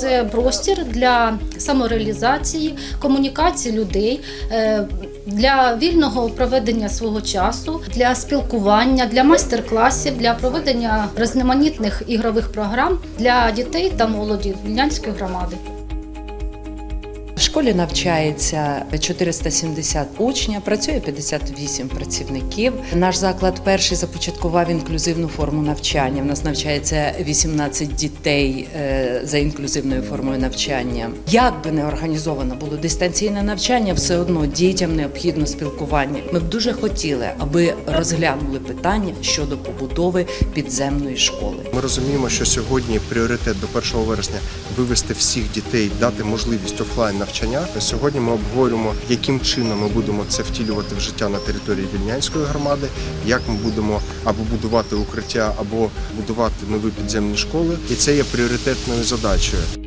це простір для самореалізації, комунікації людей, е, для вільного проведення свого часу, для спілкування, для майстер-класів, для проведення різноманітних ігрових програм для дітей та молоді Вільнянської громади. В школі навчається 470 учнів, працює 58 працівників. Наш заклад перший започаткував інклюзивну форму навчання. У нас навчається 18 дітей е, за інклюзивною формою навчання. Як би не організовано було дистанційне навчання, все одно дітям необхідно спілкування. Ми б дуже хотіли, аби розглянули питання щодо побудови підземної школи. Ми розуміємо, що сьогодні пріоритет до 1 вересня вивести всіх дітей, дати можливість офлайн навчання. Сьогодні ми обговорюємо, яким чином ми будемо це втілювати в життя на території Вільнянської громади, як ми будемо або будувати укриття, або будувати нові підземні школи, і це є пріоритетною задачею.